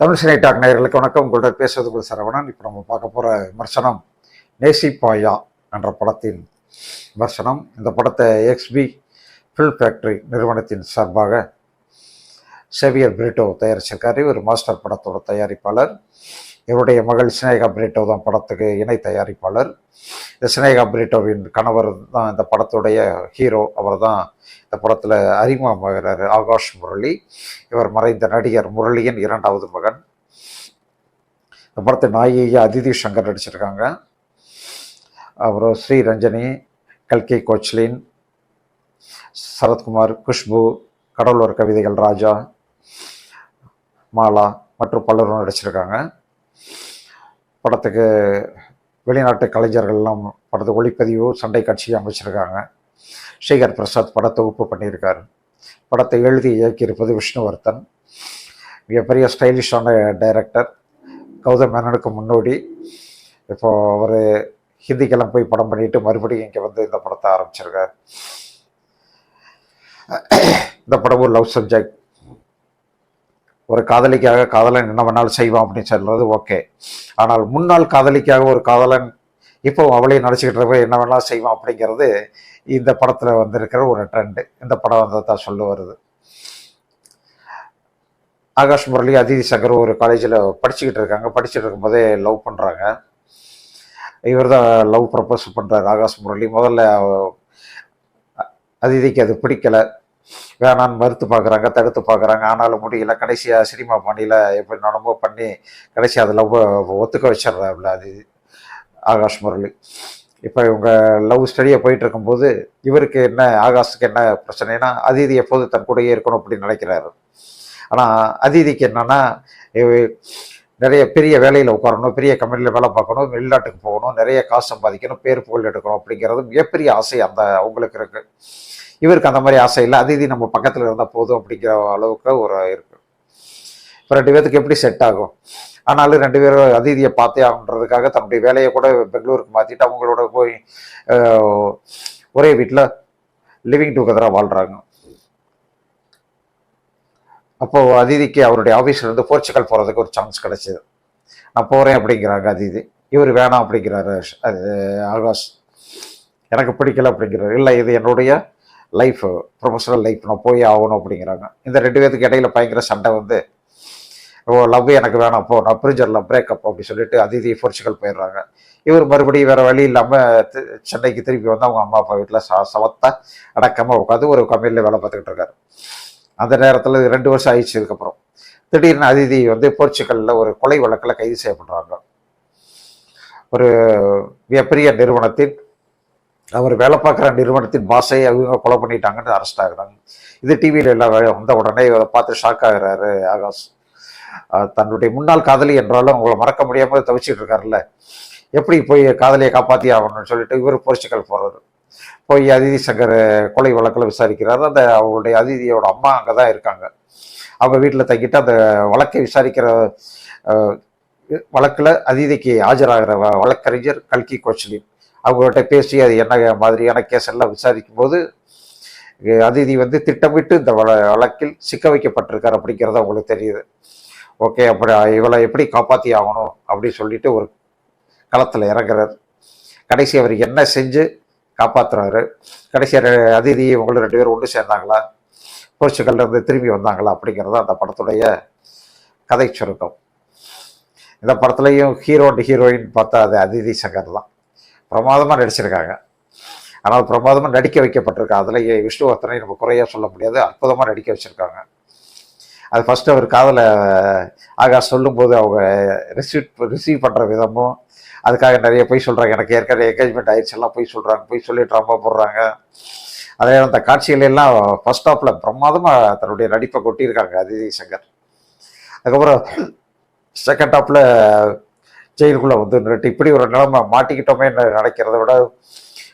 தமிழ் சினை டாக் நேயர்களுக்கு வணக்கம். உங்கள்கிட்ட பேசுவது கூட சரவணன். இப்போ நம்ம பார்க்க போகிற விமர்சனம் நேசிப்பாயா என்ற படத்தின் விமர்சனம். இந்த படத்தை எக்ஸ்பி ஃபில் ஃபேக்டரி நிறுவனத்தின் சார்பாக சேவியர் பிரிட்டோ தயாரிச்சிருக்காரு. ஒரு மாஸ்டர் படத்தோட தயாரிப்பாளர். இவருடைய மகள் சினேகா பிரேட்டோ தான் படத்துக்கு இணை தயாரிப்பாளர். இந்த சினேகா பிரேட்டோவின் கணவர் தான் இந்த படத்துடைய ஹீரோ. அவர் தான் இந்த படத்தில் அறிமுகமாகிறார் ஆகாஷ் முரளி இவர் மறைந்த நடிகர் முரளியின் இரண்டாவது மகன். இந்த படத்தை நாயகி அதிதி சங்கர் நடிச்சிருக்காங்க. அப்புறம் ஸ்ரீ ரஞ்சனி கல்கி கோச்லின் சரத்குமார் குஷ்பு கடலூர் கவிதைகள் ராஜா மாலா மற்றும் பலரும் நடிச்சிருக்காங்க. படத்துக்கு வெளிநாட்டு கலைஞர்கள்லாம் படத்து ஒளிப்பதிவு சண்டை காட்சி அமைச்சிருக்காங்க. சேகர் பிரசாத் பட தொகுப்பு பண்ணியிருக்காரு. படத்தை எழுதி இயக்கியிருப்பது விஷ்ணுவர்தன். மிகப்பெரிய ஸ்டைலிஷான டைரக்டர். கௌதம் மேனனுக்கு முன்னோடி. இப்போ அவர் ஹிந்திக்கெல்லாம் போய் படம் பண்ணிட்டு மறுபடியும் இங்கே வந்து இந்த படத்தை ஆரம்பிச்சிருக்கார். இந்த படம் ஒரு லவ் சப்ஜெக்ட். ஒரு காதலிக்காக காதலன் என்ன வேணாலும் செய்வான் அப்படின்னு சொல்றது ஓகே ஆனால் முன்னாள் காதலிக்காக ஒரு காதலன் இப்போ அவளையும் நடிச்சுக்கிட்டு என்ன வேணாலும் செய்வான் அப்படிங்கிறது இந்த படத்தில் வந்திருக்கிற ஒரு ட்ரெண்டு இந்த படம் வந்து தான் சொல்ல வருது ஆகாஷ் முரளி அதிதி சங்கர் ஒரு காலேஜில் படிச்சுக்கிட்டு இருக்காங்க படிச்சுட்டு இருக்கும்போதே லவ் பண்ணுறாங்க இவர் தான் லவ் ப்ரப்போஸ் பண்ணுறாரு ஆகாஷ் முரளி முதல்ல அதிதிக்கு அது பிடிக்கல வேணான்னு மறுத்து பார்க்குறாங்க தடுத்து பார்க்குறாங்க. ஆனாலும் முடியல. கடைசியாக சினிமா பாணியில் எப்படி நடமோ பண்ணி கடைசி அதில் லவ் ஒத்துக்க வச்சிடுறாப்புல அது ஆகாஷ் முரளி. இப்போ இவங்க லவ் ஸ்டடியாக போயிட்டு இருக்கும்போது இவருக்கு என்ன ஆகாஷுக்கு என்ன பிரச்சனைனா அதிதி எப்போது தன் கூடயே இருக்கணும் அப்படின்னு நினைக்கிறாரு. ஆனால் அதிதிக்கு என்னன்னா நிறைய பெரிய வேலையில் உட்காரணும் பெரிய கம்பெனியில் வேலை பார்க்கணும் வெளிநாட்டுக்கு போகணும் நிறைய காசு சம்பாதிக்கணும் பேர் புகழ் எடுக்கணும் அப்படிங்கிறது மிகப்பெரிய ஆசை அந்த அவங்களுக்கு இருக்குது இவருக்கு அந்த மாதிரி ஆசை இல்லை. அதிதி நம்ம பக்கத்தில் இருந்தால் போதும் அப்படிங்கிற அளவுக்கு ஒரு இருக்கு. இப்போ ரெண்டு பேர்த்துக்கு எப்படி செட் ஆகும்? ஆனாலும் ரெண்டு பேரும் அதிதியை பார்த்தே ஆகுன்றதுக்காக தன்னுடைய வேலையை கூட பெங்களூருக்கு மாற்றிட்டு அவங்களோட போய் ஒரே வீட்டில் லிவிங் டுகெதராக வாழ்கிறாங்க அப்போது அதிதிக்கு அவருடைய ஆஃபீஸ்லேருந்து போர்ச்சுகல் போகிறதுக்கு ஒரு சான்ஸ் கிடைச்சிது. நான் போகிறேன் அப்படிங்கிறாங்க அதிதி. இவர் வேணாம் அப்படிங்கிறாரு அது ஆகாஷ். எனக்கு பிடிக்கல அப்படிங்கிறாரு. இல்லை இது என்னுடைய லைஃப் ப்ரொஃபஷனல் லைஃப் நான் போய் ஆகணும் அப்படிங்கிறாங்க. இந்த ரெண்டு பேத்துக்கு இடையில பயங்கர சண்டை வந்து ஓ லவ் எனக்கு வேணாம் அப்போ நான் பிரிஞ்சிடலாம் பிரேக்கப் அப்படி சொல்லிட்டு அதிதி போர்ச்சுகல் போயிடுறாங்க. இவர் மறுபடியும் வேறு வழி இல்லாமல் சென்னைக்கு திருப்பி வந்து அவங்க அம்மா அப்பா வீட்டில் ச சவத்தா அடக்கமாக உட்காந்து ஒரு கம்பெனியில் வேலை பார்த்துக்கிட்டு இருக்காரு. அந்த நேரத்தில் ரெண்டு வருஷம் ஆயிடுச்சு இதுக்கப்புறம். திடீர்னு அதிதி வந்து போர்ச்சுகலில் ஒரு கொலை வழக்கில் கைது செய்யப்படுறாங்க. ஒரு மிகப்பெரிய நிறுவனத்தின் அவர் வேலை பார்க்குற நிறுவனத்தின் பாஸை அவங்க கொலை பண்ணிட்டாங்கன்னு அரெஸ்ட் ஆகுறாங்க. இது டிவியில் எல்லாம் வந்த உடனே இவரை பார்த்து ஷாக் ஆகிறாரு ஆகாஷ். தன்னுடைய முன்னாள் காதலி என்றாலும் அவங்கள மறக்க முடியாமல் தவிச்சிட்டு இருக்காருல்ல. எப்படி போய் காதலியை காப்பாற்றி ஆகணும்னு சொல்லிட்டு இவர் போர்ச்சுகல் போகிறார் போய் அதிதி சங்கர் கொலை வழக்கில் விசாரிக்கிறாரு. அந்த அவங்களுடைய அதிதியோட அம்மா அங்கே தான் இருக்காங்க. அவங்க வீட்டில் தங்கிட்டு அந்த வழக்கை விசாரிக்கிற வழக்கில் அதிதிக்கு ஆஜராகிற வ- வழக்கறிஞர் கல்கி கோச்சலின் அவங்கள்ட்ட பேசி அது என்ன மாதிரியான கேஸ் எல்லாம் விசாரிக்கும் போது அதிதி வந்து திட்டமிட்டு இந்த வழக்கில் சிக்க வைக்கப்பட்டிருக்கார் அப்படிங்கிறது அவங்களுக்கு தெரியுது. ஓகே அப்படி இவளை எப்படி காப்பாற்றி ஆகணும் அப்படின்னு சொல்லிட்டு ஒரு களத்தில் இறங்குறார். கடைசி அவர் என்ன செஞ்சு காப்பாற்றுறாரு கடைசி அதிதி இவங்களும் ரெண்டு பேரும் ஒன்று சேர்ந்தாங்களா? போர்ச்சுகல்ல இருந்து திரும்பி வந்தாங்களா அப்படிங்கிறது அந்த படத்துடைய கதை சுருக்கம். இந்த படத்துலையும் ஹீரோ அண்ட் ஹீரோயின் பார்த்தா அது அதிதி சங்கர் தான். பிரமாதமாக நடிச்சிருக்காங்க. ஆனால் பிரமாதமாக நடிக்க வைக்கப்பட்டிருக்கா. அதில் விஷ்ணுவர்த்தனை நம்ம குறையாக சொல்ல முடியாது. அற்புதமாக நடிக்க வச்சுருக்காங்க. அது ஃபஸ்ட்டு அவர் காதலை ஆகாஷ் சொல்லும்போது அவங்க ரிசீவ் ரிசீவ் பண்ணுற விதமும் அதுக்காக நிறைய போய் சொல்கிறாங்க எனக்கு ஏற்கனவே என்கேஜ்மெண்ட் ஆயிடுச்சு எல்லாம் பொய் சொல்கிறாங்க பொய் சொல்லி ட்ராமா போடுறாங்க. அதே அந்த காட்சிகளெல்லாம் ஃபஸ்ட் ஃபர்ஸ்ட் பிரமாதமாக தன்னுடைய நடிப்பை கொட்டியிருக்காங்க. அதிதி சங்கர். அதுக்கப்புறம் செகண்ட் டாப்பில் ஜெயிலுக்குள்ளே வந்து நின்றுட்டு இப்படி ஒரு நிலைமை மாட்டிக்கிட்டோமே நினைக்கிறத விட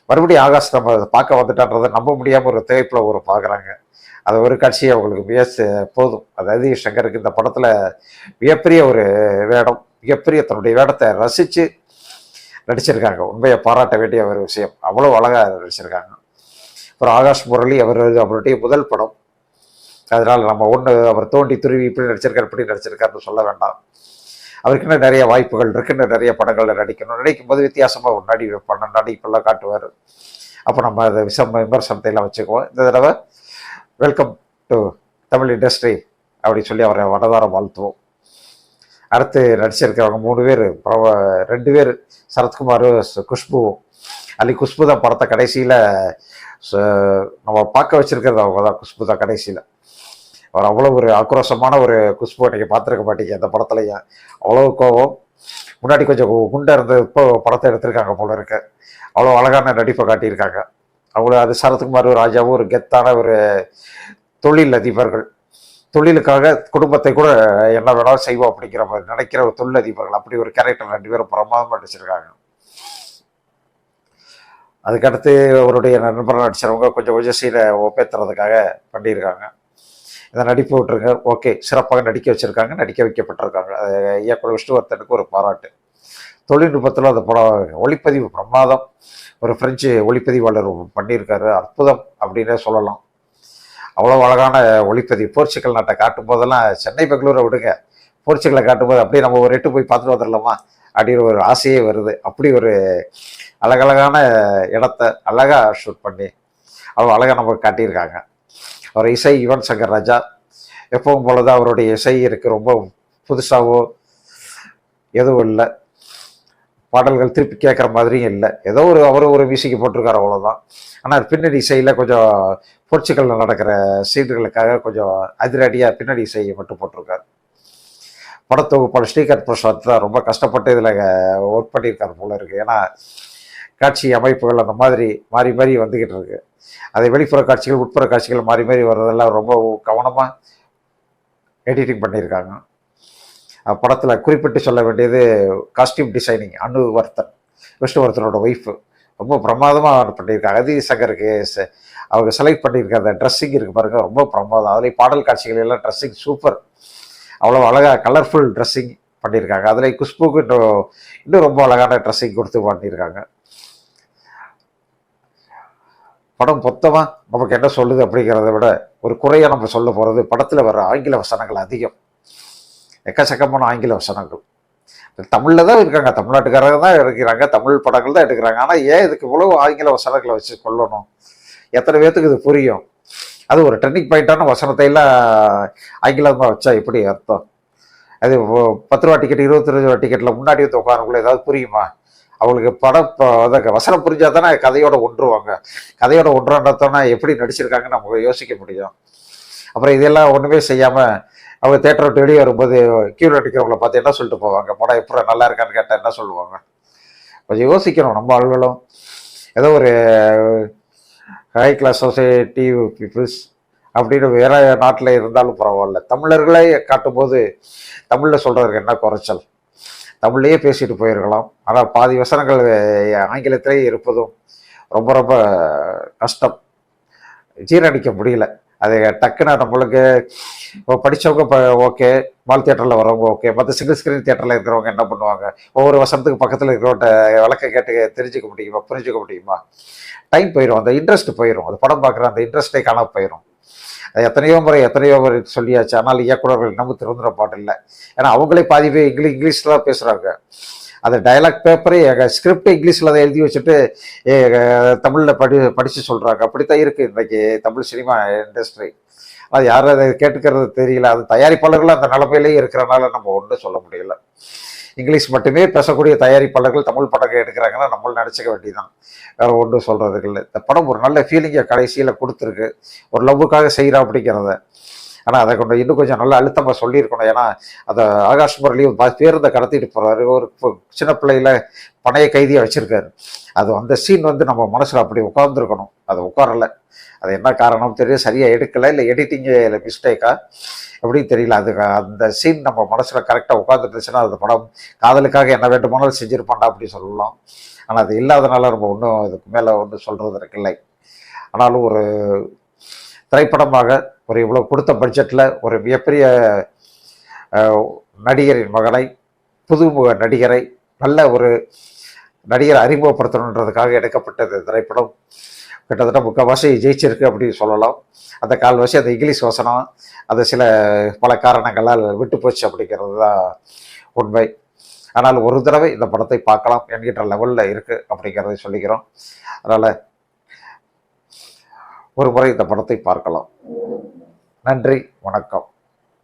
மறுபடியும் ஆகாஷ் நம்ம அதை பார்க்க வந்துட்டான்றதை நம்ப முடியாமல் ஒரு திரைப்பில் ஒரு பார்க்குறாங்க. அது ஒரு காட்சி அவங்களுக்கு மிக ச- போதும். அதாவது சங்கருக்கு இந்த படத்தில் மிகப்பெரிய ஒரு வேடம் மிகப்பெரிய தன்னுடைய வேடத்தை ரசித்து நடிச்சிருக்காங்க. உண்மையை பாராட்ட வேண்டிய ஒரு விஷயம். அவ்வளோ அழகாக நடிச்சிருக்காங்க. அப்புறம் ஆகாஷ் முரளி அவர் அவருடைய முதல் படம். அதனால் நம்ம ஒன்று அவர் தோண்டி துருவி இப்படி நடிச்சிருக்கார் இப்படி நடிச்சிருக்காருன்னு சொல்ல வேண்டாம். அவருக்குன்னு நிறைய வாய்ப்புகள் இருக்குன்னு நிறைய படங்களில் நடிக்கணும். நடிக்கும் போது வித்தியாசமாக ஒரு நடி பண்ண நடிப்பெல்லாம் காட்டுவார். அப்போ நம்ம அதை விசம் விமர்சனத்தை எல்லாம் வச்சுக்குவோம். இந்த தடவை வெல்கம் டு தமிழ் இண்டஸ்ட்ரி அப்படி சொல்லி அவரை வடதாரம் வாழ்த்துவோம். அடுத்து நடிச்சிருக்கிறவங்க மூணு பேர். ரெண்டு பேர். சரத்குமார் குஷ்புவும் அல்லி குஷ்பு தான் படத்தை கடைசியில் நம்ம பார்க்க வச்சுருக்கிறது அவங்க தான். குஷ்பு தான் கடைசியில். அவர் அவ்வளோ ஒரு ஆக்ரோஷமான ஒரு குஷ்பு நீங்கள் பார்த்துருக்க மாட்டீங்க அந்த படத்துலையும். அவ்வளோ கோவம் முன்னாடி கொஞ்சம் குண்டாக இருந்து இப்போ படத்தை எடுத்திருக்காங்க போல இருக்கு. அவ்வளோ அழகான நடிப்பை காட்டியிருக்காங்க. அவ்வளோ அது சரத்குமார் ராஜாவும் ஒரு கெத்தான ஒரு தொழில் அதிபர்கள். தொழிலுக்காக குடும்பத்தை கூட என்ன வேணாலும் செய்வோம் அப்படிங்கிற மாதிரி நினைக்கிற ஒரு தொழில் அதிபர்கள். அப்படி ஒரு கேரக்டர் ரெண்டு பேரும் பிரமாதமாக நடிச்சிருக்காங்க. அதுக்கடுத்து அவருடைய நண்பர் நடிச்சவங்க கொஞ்சம் கொஞ்சம் சீனை ஒப்பேத்துறதுக்காக பண்ணியிருக்காங்க. இந்த நடிப்பு விட்டுருங்க. ஓகே சிறப்பாக நடிக்க வச்சுருக்காங்க நடிக்க வைக்கப்பட்டிருக்காங்க. இயக்குனர் விஷ்ணுவர்த்தனுக்கு ஒரு பாராட்டு. தொழில்நுட்பத்தில் அந்த படம் ஒளிப்பதிவு பிரமாதம். ஒரு ஃப்ரெஞ்சு ஒளிப்பதிவாளர் பண்ணியிருக்காரு. அற்புதம் அப்படின்னே சொல்லலாம். அவ்வளோ அழகான ஒளிப்பதிவு. போர்ச்சுகல் நாட்டை காட்டும் போதெல்லாம் சென்னை பெங்களூரை விடுங்க. போர்ச்சுகலை காட்டும்போது அப்படியே நம்ம ஒரு எட்டு போய் பார்த்துட்டு வந்துடலாமா? அப்படின்னு ஒரு ஆசையே வருது. அப்படி ஒரு அழகழகான இடத்த அழகாக ஷூட் பண்ணி அவ்வளோ அழகாக நமக்கு காட்டியிருக்காங்க. அவர் இசை யுவன் சங்கர் ராஜா. எப்பவும் போல தான் அவருடைய இசை இருக்கு. ரொம்ப புதுசாகவோ எதுவும் இல்லை. பாடல்கள் திருப்பி கேட்குற மாதிரியும் இல்லை. ஏதோ ஒரு அவர் ஒரு மியூசிக்கு போட்டிருக்காரு அவ்வளோதான் ஆனால் பின்னணி இசையில் கொஞ்சம் போர்ச்சுகலில் நடக்கிற சீன்களுக்காக கொஞ்சம் அதிரடியாக பின்னணி இசையை மட்டும் போட்டிருக்காரு. படத்தொகுப்பாளர் ஸ்ரீகர் பிரசாத் தான் ரொம்ப கஷ்டப்பட்டு இதில் ஒர்க் பண்ணியிருக்காரு போல இருக்கு. ஏன்னா காட்சி அமைப்புகள் அந்த மாதிரி மாறி மாறி வந்துக்கிட்டு இருக்கு. அதை வெளிப்புற காட்சிகள் உட்புற காட்சிகள் மாறி மாறி வர்றதெல்லாம் ரொம்ப கவனமாக எடிட்டிங் பண்ணியிருக்காங்க. படத்தில் குறிப்பிட்டு சொல்ல வேண்டியது காஸ்டியூம் டிசைனிங் அனுவர்த்தன் விஷ்ணுவர்த்தனோட ஒய்ஃபு ரொம்ப பிரமாதமாக பண்ணியிருக்காங்க அதி சங்கருக்கு அவங்க செலக்ட் பண்ணியிருக்க அந்த ட்ரெஸ்ஸிங் இருக்குது பாருங்க ரொம்ப பிரமாதம். அதுலேயும் பாடல் காட்சிகள் எல்லாம் ட்ரெஸ்ஸிங் சூப்பர் அவ்வளோ அழகாக கலர்ஃபுல் ட்ரெஸ்ஸிங் பண்ணியிருக்காங்க. அதில் குஷ்புக்கு இன்னும் இன்னும் ரொம்ப அழகான ட்ரெஸ்ஸிங் கொடுத்து பண்ணியிருக்காங்க. படம் மொத்தமாக நமக்கு என்ன சொல்லுது அப்படிங்கிறத விட ஒரு குறையாக நம்ம சொல்ல போகிறது படத்தில் வர ஆங்கில வசனங்கள் அதிகம். எக்கச்சக்கமான ஆங்கில வசனங்கள். தமிழில் தான் இருக்காங்க. தமிழ்நாட்டுக்காரங்க தான் இருக்கிறாங்க தமிழ் படங்கள் தான் எடுக்கிறாங்க. ஆனால் ஏன் இதுக்கு இவ்வளவு ஆங்கில வசனங்களை வச்சு கொள்ளணும் எத்தனை பேர்த்துக்கு இது புரியும்? அது ஒரு டர்னிங் பாயிண்டான வசனத்தை எல்லாம் ஆங்கிலமாக வச்சா எப்படி அர்த்தம்? அது பத்து ரூபா டிக்கெட் இருபத்தி ரூபா டிக்கெட்டில் முன்னாடி வந்து உட்காரக்குள்ள ஏதாவது புரியுமா? அவங்களுக்கு படம் அதை வசனம் புரிஞ்சால் தானே கதையோட ஒன்றுவாங்க. கதையோட ஒன்றுன்றதோன்னா எப்படி நடிச்சிருக்காங்கன்னு நம்ம யோசிக்க முடியும். அப்புறம் இதெல்லாம் ஒன்றுமே செய்யாமல் அவங்க தேட்டரை விட்டு வெளியே வரும்போது கீழே அடிக்கிறவங்கள பார்த்து என்ன சொல்லிட்டு போவாங்க? படம் எப்படி நல்லா இருக்கான்னு கேட்டால் என்ன சொல்லுவாங்க? கொஞ்சம் யோசிக்கணும். நம்ம ஆளுகளும் ஏதோ ஒரு ஹை கிளாஸ் சொசைட்டி பீப்புள்ஸ் அப்படின்னு வேற நாட்டில் இருந்தாலும் பரவாயில்ல. தமிழர்களே காட்டும்போது தமிழில் சொல்கிறதுக்கு என்ன குறைச்சல்? தமிழ்லேயே பேசிட்டு போயிருக்கலாம். ஆனால் பாதி வசனங்கள் ஆங்கிலத்திலேயே இருப்பதும் ரொம்ப ரொம்ப கஷ்டம். ஜீரணிக்க முடியல. அது டக்குன்னு நம்மளுக்கு இப்போ படித்தவங்க இப்போ ஓகே மால் தியேட்டரில் வரவங்க ஓகே மற்ற சிங்கிள் ஸ்க்ரீன் தியேட்டரில் இருக்கிறவங்க என்ன பண்ணுவாங்க? ஒவ்வொரு வசனத்துக்கு பக்கத்தில் இருக்கிறவங்க விளக்க கேட்டு தெரிஞ்சுக்க முடியுமா புரிஞ்சுக்க முடியுமா? டைம் போயிடும் அந்த இன்ட்ரெஸ்ட் போயிடும் அது படம் பார்க்குற அந்த இன்ட்ரெஸ்ட்டே காண போயிடும் எத்தனையோ முறை எத்தனையோ முறை சொல்லியாச்சு. ஆனால் இயக்குநர்கள் நம்ம திருந்துற பாட்டு இல்லை ஏன்னா அவங்களே பாதி பேர் இங்கிலீஷ் இங்கிலீஷில் தான் பேசுகிறாங்க அந்த டைலாக் பேப்பரே எங்கள் ஸ்கிரிப்ட் இங்கிலீஷில் அதை எழுதி வச்சுட்டு தமிழில் படி படித்து சொல்கிறாங்க அப்படித்தான் இருக்குது இன்றைக்கி தமிழ் சினிமா இண்டஸ்ட்ரி அது யாரும் அதை கேட்டுக்கிறது தெரியல. அது தயாரிப்பாளர்கள் அந்த நிலமையிலேயே இருக்கிறனால நம்ம ஒன்றும் சொல்ல முடியல. இங்கிலீஷ் மட்டுமே பேசக்கூடிய தயாரிப்பாளர்கள் தமிழ் படங்கள் எடுக்கிறாங்கன்னா நம்மளும் நினச்சிக்க வேண்டியதான் வேற ஒன்றும் சொல்கிறதுக்கு இல்லை. இந்த படம் ஒரு நல்ல ஃபீலிங்கை கடைசியில் கொடுத்துருக்கு. ஒரு லவ்வுக்காக செய்கிறா அப்படிங்கிறத. ஆனால் அதை கொண்டு இன்னும் கொஞ்சம் நல்லா அழுத்தமாக சொல்லியிருக்கணும். ஏன்னா அதை ஆகாஷ் முரளியும் பேருந்தை கடத்திட்டு போகிறாரு ஒரு சின்ன பிள்ளையில பணைய கைதியாக வச்சுருக்காரு. அது அந்த சீன் வந்து நம்ம மனசில் அப்படி உட்காந்துருக்கணும் அது உட்காரலை. அது என்ன காரணம் தெரியும் சரியாக எடுக்கலை இல்லை எடிட்டிங்கே இல்லை மிஸ்டேக்கா எப்படின்னு தெரியல. அது அந்த சீன் நம்ம மனசில் கரெக்டாக உட்காந்துருந்துச்சுன்னா அந்த படம் காதலுக்காக என்ன வேண்டுமானாலும் செஞ்சுருப்பாண்டா அப்படின்னு சொல்லலாம். ஆனால் அது இல்லாதனால நம்ம ஒன்றும் இதுக்கு மேலே ஒன்றும் சொல்கிறது இல்லை. ஆனாலும் ஒரு திரைப்படமாக ஒரு இவ்வளோ கொடுத்த பட்ஜெட்டில் ஒரு மிகப்பெரிய நடிகரின் மகனை புதுமுக நடிகரை நல்ல ஒரு நடிகரை அறிமுகப்படுத்தணுன்றதுக்காக எடுக்கப்பட்டது திரைப்படம். கிட்டத்தட்ட முக்கால்வாசி ஜெயிச்சிருக்கு அப்படின்னு சொல்லலாம். அந்த கால்வாசி அந்த இங்கிலீஷ் வசனம் அது சில பல காரணங்களால் விட்டு போச்சு அப்படிங்கிறது தான் உண்மை. ஆனால் ஒரு தடவை இந்த படத்தை பார்க்கலாம் என்கின்ற லெவலில் இருக்குது அப்படிங்கிறத சொல்லிக்கிறோம். அதனால் ஒரு முறை இந்த படத்தை பார்க்கலாம். நன்றி வணக்கம்.